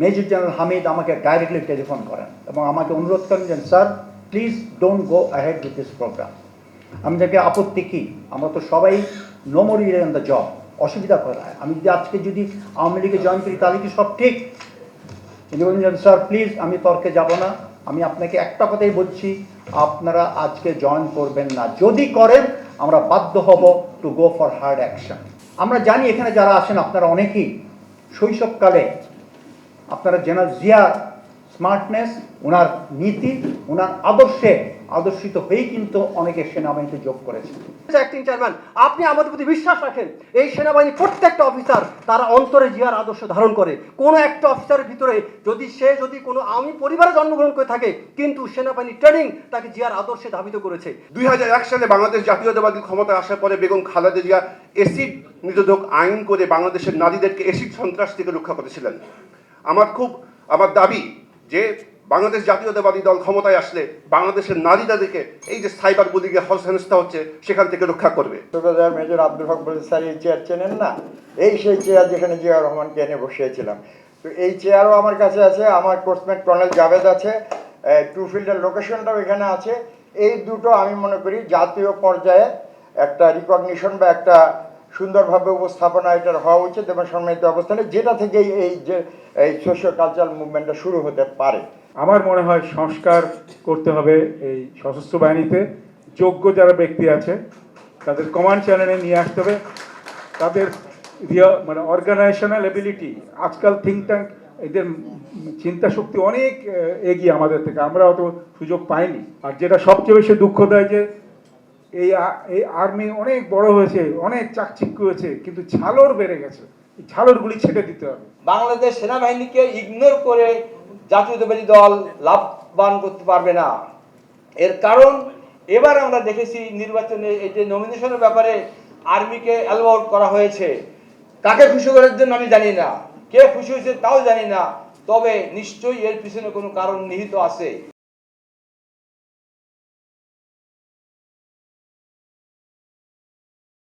Major general Hamid আমাকে directly telephone করেন এবং আমাকে অনুরোধ করেন যে sir please don't go ahead with this programme আমি দেখি আপত্তি কী? আমরা তো সবাই no more in the job অসুবিধা কোথায়? আমি যদি আজকে যদি আওয়ামী লীগে জয়েন করি, তাহলে কি সব ঠিক? বললেন স্যার প্লিজ আমি তর্কে যাব না। আমি আপনাকে একটা কথাই বলছি, আপনারা আজকে জয়েন করবেন না। যদি করেন, আমরা বাধ্য হব to go for hard action আমরা জানি এখানে যারা আসেন আপনারা অনেকেই শৈশবকালে আপনারা জেনারেল জিয়া স্মার্টনেস ওনার নীতি ওনার আদর্শে আদর্শিত হয়েই কিন্তু অনেকে সেনাবাহিনীতে যোগ করেছে অ্যাক্টিং চেয়ারম্যান আপনি আমাদের প্রতি বিশ্বাস রাখেন এই সেনাবাহিনীর প্রত্যেকটা অফিসার তারা অন্তরে জিয়ার আদর্শ ধারণ করে। কোনো একটা অফিসারের ভিতরে যদি সে যদি কোনো আমি পরিবারে জন্মগ্রহণ করে থাকে কিন্তু সেনাবাহিনী ট্রেনিং তাকে জিয়ার আদর্শে ধাবিত করেছে। দুই হাজার এক সালে বাংলাদেশ জাতীয়তাবাদী ক্ষমতায় আসার পরে বেগম খালেদা জিয়া এসিড নিরোধক আইন করে বাংলাদেশের নারীদেরকে এসিড সন্ত্রাস থেকে রক্ষা করেছিলেন। আমার খুব, আমার দাবি যে বাংলাদেশ জাতীয়তাবাদী দল ক্ষমতায় আসলে বাংলাদেশের নারীদেরকে এই যে সাইবার বুলিংয়ে হেনস্থা হচ্ছে, সেখান থেকে রক্ষা করবে। সুবেদার মেজর আব্দুল হক বলে স্যার, এই চেয়ার চেনেন না? এই সেই চেয়ার যেখানে জিয়া রহমানকে এনে বসিয়েছিলাম। তো এই চেয়ারও আমার কাছে আছে, আমার কোর্সমেট কর্নেল জাভেদ আছে টু ফিল্ডের লোকেশনটাও এখানে আছে। এই দুটো আমি মনে করি জাতীয় পর্যায়ে একটা রিকগনিশন বা একটা সুন্দরভাবে উপস্থাপনা এটার হওয়া উচিত এবং সম্মানিত অবস্থানে, যেটা থেকেই এই যে, এই সোশ্যাল কালচারাল মুভমেন্টটা শুরু হতে পারে। আমার মনে হয় সংস্কার করতে হবে এই সশস্ত্র বাহিনীতে। যোগ্য যারা ব্যক্তি আছে, তাদের কমান্ড চ্যানেলে নিয়ে আসতে হবে। তাদের রিয়া- মানে অর্গানাইজেশনাল এবিলিটি আজকাল থিঙ্ক ট্যাঙ্ক এদের চিন্তা শক্তি অনেক এগিয়ে আমাদের থেকে। আমরা অত সুযোগ পাইনি। আর যেটা সবচেয়ে বেশি দুঃখ দেয় যে এই এই আর্মি অনেক বড় হয়েছে, অনেক চাকচিক্য হয়েছে, কিন্তু ছালর বেড়ে গেছে। এই ছালরগুলি ছেটে দিতে হবে। বাংলাদেশ সেনাবাহিনীকে ইগনোর করে জাতীয়তাবাদী দল লাভবান করতে পারবে না। এর কারণ, এবার আমরা দেখেছি নির্বাচনে এই যে নমিনেশনের ব্যাপারে আর্মিকে অ্যালাউড করা হয়েছে। কাকে খুশি করার জন্য আমি জানি না। কে খুশি হয়েছে তাও জানি না। তবে নিশ্চয়ই এর পিছনে কোনো কারণ নিহিত আছে।